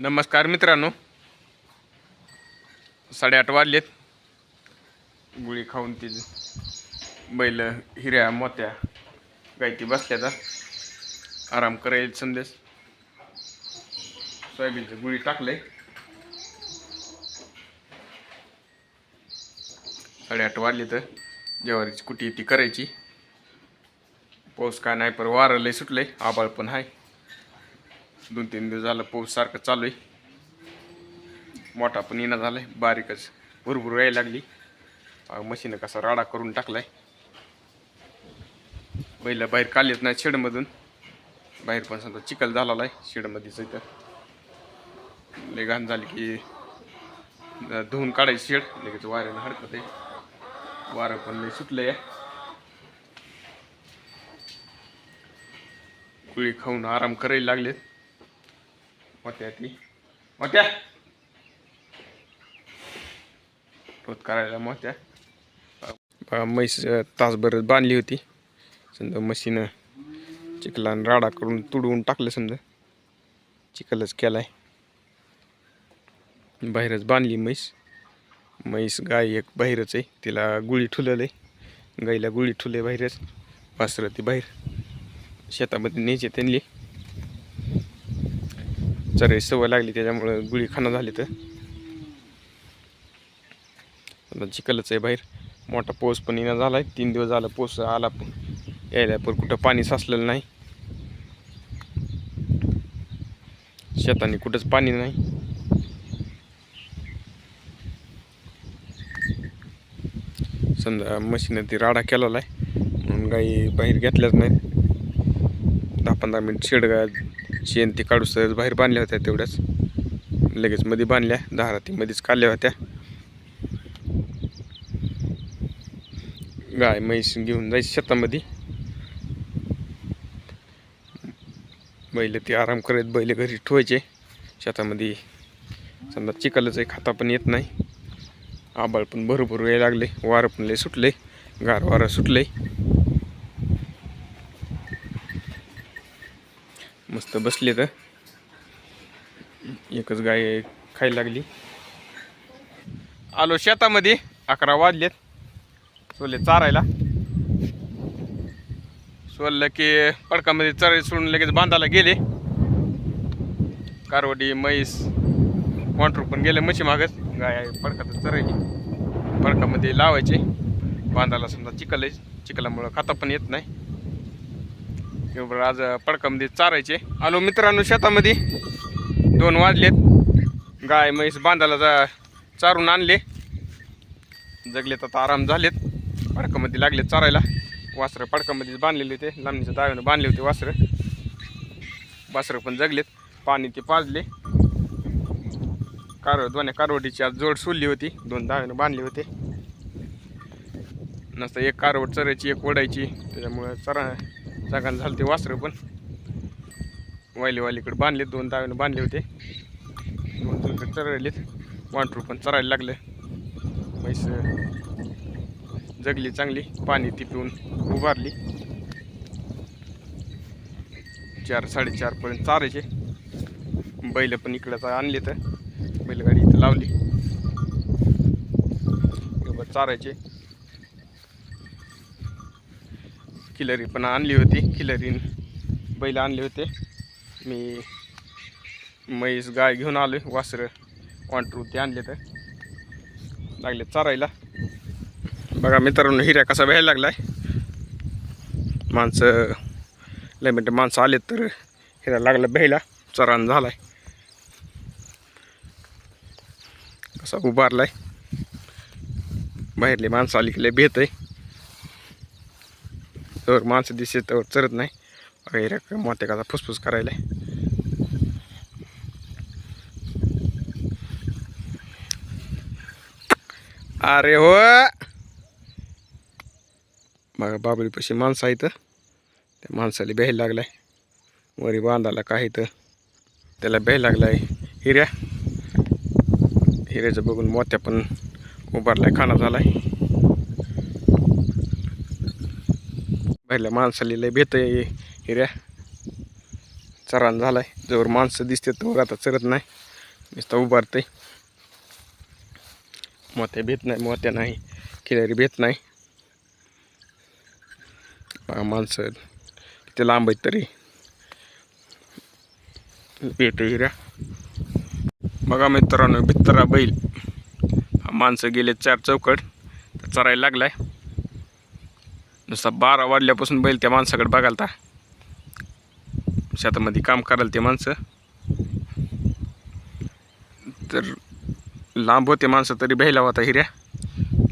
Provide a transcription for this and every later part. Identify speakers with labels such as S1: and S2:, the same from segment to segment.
S1: नमस्कार मित्रांनो. साडेआठ वाजलेत. गुळी खाऊन ती बैल हिऱ्या मोत्या गायती बसल्याचा आराम करायला संदेश. सोयाबीनचं गुळी टाकलंय. साडेआठ वाजले तर जेवारीची कुटी ती करायची. पाऊस काय नाही पण वारं लय सुटलंय. आबाळ पण आहे दोन तीन दिवस झालं पाऊस सारखं चालू आहे. मोठा पण येणं झालाय बारीकच भुरभुर यायला लागली. मशीनं कसा राडा करून टाकलाय. बैल बाहेर काढलेत नाही शेडमधून. बाहेर पण समजा चिखल झालेला आहे शेडमध्येच इथं. लय घाण झाली की धुवून काढायची शेड लगेच वाऱ्यानं हडकत आहे. वारं पण लय सुटलंय. आहे कुळी खाऊन आराम करायला लागलेत. मोत्या ती. मोत्या पोत करायला मोत्या. म्हैस तासभर बांधली होती. समजा म्हशीनं चिखला आणि राडा करून तुडवून टाकलं समजा. चिखलच केलाय. बाहेरच बांधली म्हैस. म्हैस गाय एक बाहेरच आहे. तिला गुळी ठुलेलं आहे गाईला गुळी ठुले बाहेरच. वासरं ती बाहेर. शेतामध्ये न्यायचे त्यांनी. चराई सवय लागली त्याच्यामुळं गुळी खाणं झाली तर. चिखलच आहे बाहेर. मोठा पाऊस पण येणं झाला आहे तीन दिवस झाला पाऊस आला पण यायला पण कुठं पाणी साचलेलं नाही. शेताने कुठंच पाणी नाही. समजा मशीनं ती राडा केलेला आहे. म्हणून गाई बाहेर घेतल्याच नाहीत. दहा पंधरा मिनिट शेड शेण ती काढू तर बाहेर बांधल्या होत्या तेवढ्याच. लगेच मध्ये बांधल्या दहा मध्येच काढल्या होत्या. गाय म्हैस घेऊन जायची शेतामध्ये बैल ते आराम करत बैल घरी ठेवायचे. शेतामध्ये समजा चिखलच आहे खाता पण येत नाही. आबाळ पण भरपूर यायला लागले वारं पण लय सुटले गार वारं सुटले. मस्त बसले तर एकच गाय खायला लागली. आलो शेतामध्ये. अकरा वाजलेत. सोले चारायला. सोललं की पडकामध्ये चराय सोडून लगेच बांधायला गेले. कारवडी म्हैस कॉन्ट्रू पण गेले मशी मागत. गाय पडकात चरायची पडकामध्ये लावायचे. बांधायला समजा चिखल आहे. चिखलामुळं खाता पण येत नाही. आज पडकामध्ये चारायचे. आलो मित्रांनो शेतामध्ये. दोन वाजलेत. गाय म्हैस बांधायला जा चारून आणले. जगलेत आता आराम झालेत. पडकामध्ये लागले चारायला. वासरं पडकामध्ये बांधलेले होते. लांबणीच्या दाव्यानं बांधले होते वासरं. वासरं पण जगलेत. पाणी ते पाजले. कार दोन्ही कारवटीची आज जोड सोडली होती. दोन दाव्यानं बांधले होते. नसतं एक कारवट चरायची एक ओढायची. त्याच्यामुळं चरा जागा झालं ते वासरं पण. वायली वालीकडे बांधले दोन दाव्यानं बांधले होते. दोन दोन चरायलेत वांटरू पण चरायला लागलं. म्हैस जगली चांगली पाणी ती पिऊन उभारली. चार साडेचारपर्यंत चारायचे. बैल पण इकडं आणले तर बैलगाडी इथं लावली. चारायचे. खिलरी पण आणली होती किलरीन बैल आणले होते. मी म्हैस गाय घेऊन आलो वासरं वांटरू ते आणले तर. लागले चारायला. बघा मित्रांनो हिऱ्या कसा व्हायला लागलाय? माणसं लय मिनटं माणसं आलेत तर हिरा लागला भ्यायला चरान झालाय. कसा उभारलाय? बाहेरले माणसं आली की लय भेत आहे. तर माणसं दिसे तर चरत नाही. बघा हिऱ्या मोठ्या फुसफुस करायला. अरे हो! बघा बाबळीपाशी माणसं आहेत. त्या माणसाला भ्यायला लागलाय. वरी बांधायला काही तर त्याला भ्यायला लागलाय. हिऱ्या. हिऱ्याचं बघून मोत्या पण उभारलाय खाना झालाय. पहिल्या माणसाला लय भेट हिऱ्या. चरान झालाय. जवळ माणसं दिसते तोवर आता चरत नाही. नुसतं उभारते मोत्या भेट नाही मोत्या नाही. खिलारी भेट नाही. माणसं किती लांब आहेत तरी. भेट हिऱ्या. बघा मित्रांनो भित्तरा बैल. माणसं गेले चार चौकट. चरायला लागलाय. नुसता बारा वाढल्यापासून बैल त्या माणसाकडे बघालता. शेतामध्ये काम करायला ते माणसं. तर लांब होते माणसं तरी बहिला होता हिऱ्या.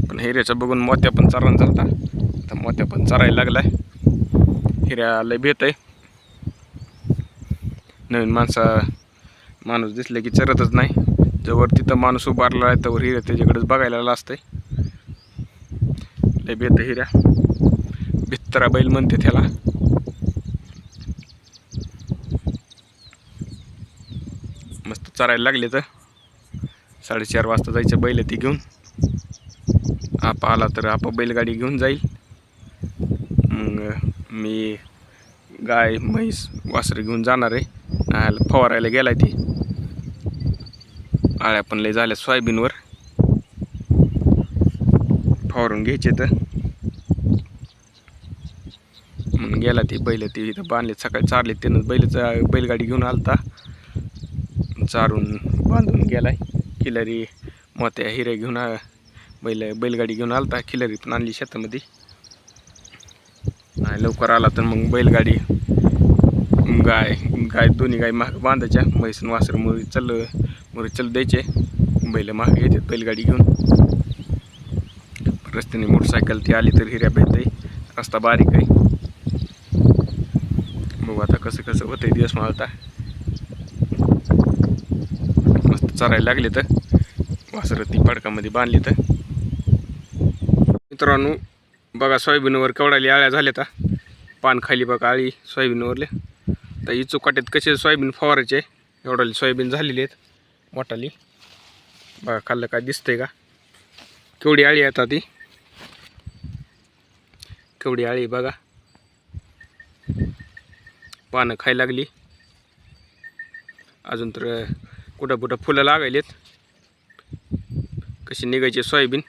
S1: पण हिऱ्याचं बघून मोत्या पण चरण चालता तर मोत्या पण चरायला लागलाय. हिऱ्या लय भेट आहे. नवीन माणसा माणूस दिसले की चरतच नाही. जवळ तिथं माणूस उभारला आहे तर हिऱ्या त्याच्याकडेच बघायला असतंय. लय भेट हिऱ्या. भित्तरा बैल म्हणते त्याला. मस्त चरायला लागले तर. साडेचार वाजता जायचं बैल ती घेऊन. आपा आला तर आपा बैलगाडी घेऊन जाईल. मग मी गाय म्हैस वासरे घेऊन जाणार आहे. आला फवारायला गेलाय ती. आळ्या पण लय झाल्या सोयाबीनवर. फवारून घ्यायचे तर म्हणून गेला ती बैल ती इथं बांधले. सकाळी चारले त्यानं बैलचा बैलगाडी घेऊन आलता. चारून बांधून गेलाय. खिलारी मोत्या हिरे घेऊन आ- बैल बैलगाडी घेऊन आलता. खिलारी पण आणली शेतामध्ये. नाही लवकर आला तर मग बैलगाडी गाय गाय दोन्ही गाय माग बांधायच्या. म्हैसून वासर मुरी चल मुरी चल द्यायचे. बैल महाग येते बैलगाडी घेऊन. रस्त्याने मोटरसायकल ती आली तर हिऱ्या भेटते. रस्ता बारीक आहे. बघू आता कसं कसं होतंय दिवस माळता मस्त चरायला लागले तर. वासरं ती पडकामध्ये बांधली तर. मित्रांनो बघा सोयाबीनवर केवढाली आळ्या झाल्या तर पान खाली बघा आळी सोयाबीनवरले. तर ही चुकाट्यात कसे सोयाबीन फवारायचे एवढाली सोयाबीन झालेली आहेत मोठाली. बघा खाल्लं काय दिसतंय का? केवढी आळी आहे आता ती. केवढी आळी बघा. पानं खायला लागली. अजून तर कुठं कुठं फुलं लागायलेत. कशी निघायची सोयाबीन.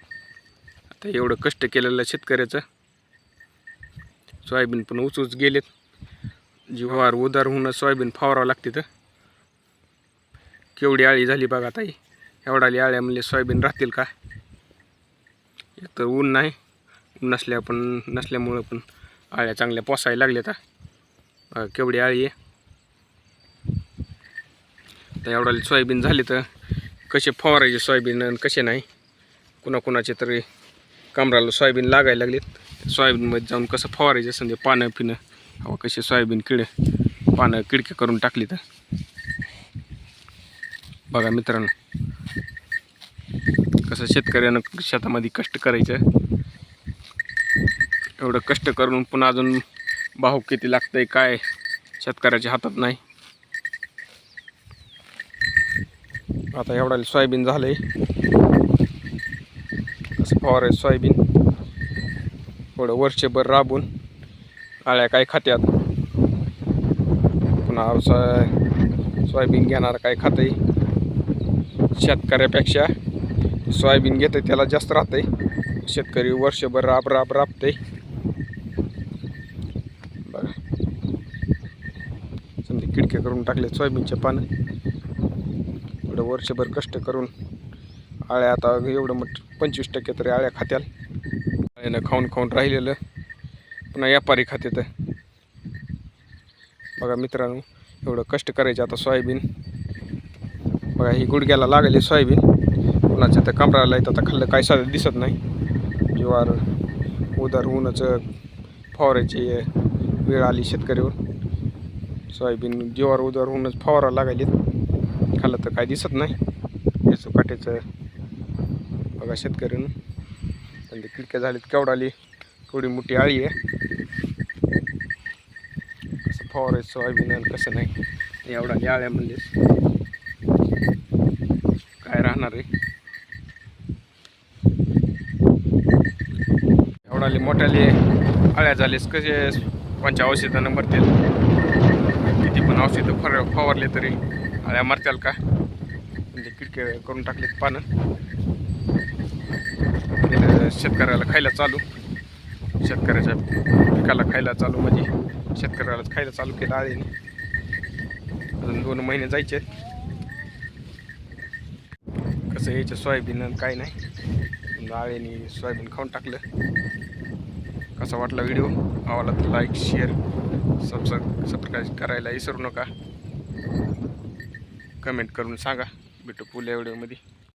S1: आता एवढं कष्ट केलेलं शेतकऱ्याचं. सोयाबीन पण उचूच गेलेत. जीवावर उदार होऊन सोयाबीन फवारावं लागते तर. केवढी आळी झाली बघा ताई. एवढाली आळ्या म्हणजे सोयाबीन राहतील का? एक तर ऊन नाही. ऊन नसल्या पण नसल्यामुळं पण आळ्या चांगल्या पोसायला लागल्या तर बघा केवढी आळी आहे. तर एवढ्याला सोयाबीन झाली तर कसे फवारायचे सोयाबीन आणि कसे नाही. कुणाकुणाचे तरी कमराला सोयाबीन लागायला लागलीत. सोयाबीनमध्ये जाऊन कसं फवारायचं समजा पानं पिणं हवा कसे सोयाबीन किड पानं किडके करून टाकली तर. बघा मित्रांनो कसं शेतकऱ्यानं शेतामध्ये कष्ट करायचं. एवढं कष्ट करून पुन्हा अजून भाव किती लागतंय काय शेतकऱ्याच्या हातात नाही. आता एवढा सोयाबीन झालंय. कसं फवार आहे सोयाबीन. थोडं वर्षभर राबून आळ्या काय खात्यात. पुन्हा सोय सोयाबीन घेणार काय खातंय. शेतकऱ्यापेक्षा सोयाबीन घेतं त्याला जास्त राहतंय. शेतकरी वर्षभर राब राब राबतंय बघा समजा किडके करून टाकले सोयाबीनचे पानं. एवढं वर्षभर कष्ट करून आळ्या आता एवढं मग पंचवीस टक्के तरी आळ्या खात्याल. आळ्यानं खाऊन खाऊन राहिलेलं पुन्हा व्यापारी खाते तर बघा मित्रांनो एवढं कष्ट करायचे आता सोयाबीन. बघा ही गुडघ्याला लागली सोयाबीन. कुणाचं तर कमराला येतं आता खाल्लं काय साधं दिसत नाही. ज्वार उदार उन्हाचं फवारायची वेळ आली शेतकऱ्यावर. सोयाबीन जीवार उदार होऊनच फवारा लागायलेत खाल्लं तर काय दिसत नाही. याचं काट्याचं बघा शेतकऱ्यानं. आणि ते खिडक्या झालीत केवढाली. थोडी मोठी आळी आहे. कसं फवारायचं सोयाबीन आणि कसं नाही. एवढाली आळ्या म्हणलेस. काय राहणार आहे? एवढाले मोठ्याले आळ्या झालेस कसे कोणच्या औषधानं मरतील किती पण औषधं फर फवारले तरी. आळ्या मारत्याल का म्हणजे किडके करून टाकले पानं. शेतकऱ्याला खायला चालू. शेतकऱ्याच्या पिकाला खायला चालू म्हणजे शेतकऱ्याला खायला चालू केलं आहे अजून दोन महिने जायचे कसं यायचं सोयाबीन आणि काय नाही. आळीने सोयाबीन खाऊन टाकलं. कसा वाटला व्हिडिओ? आवडला तर लाईक शेअर सबस्क्राईब सबस्क्राईब करायला विसरू नका. कमेंट करून सांगा भेटू पुल्या व्हिडिओमध्ये.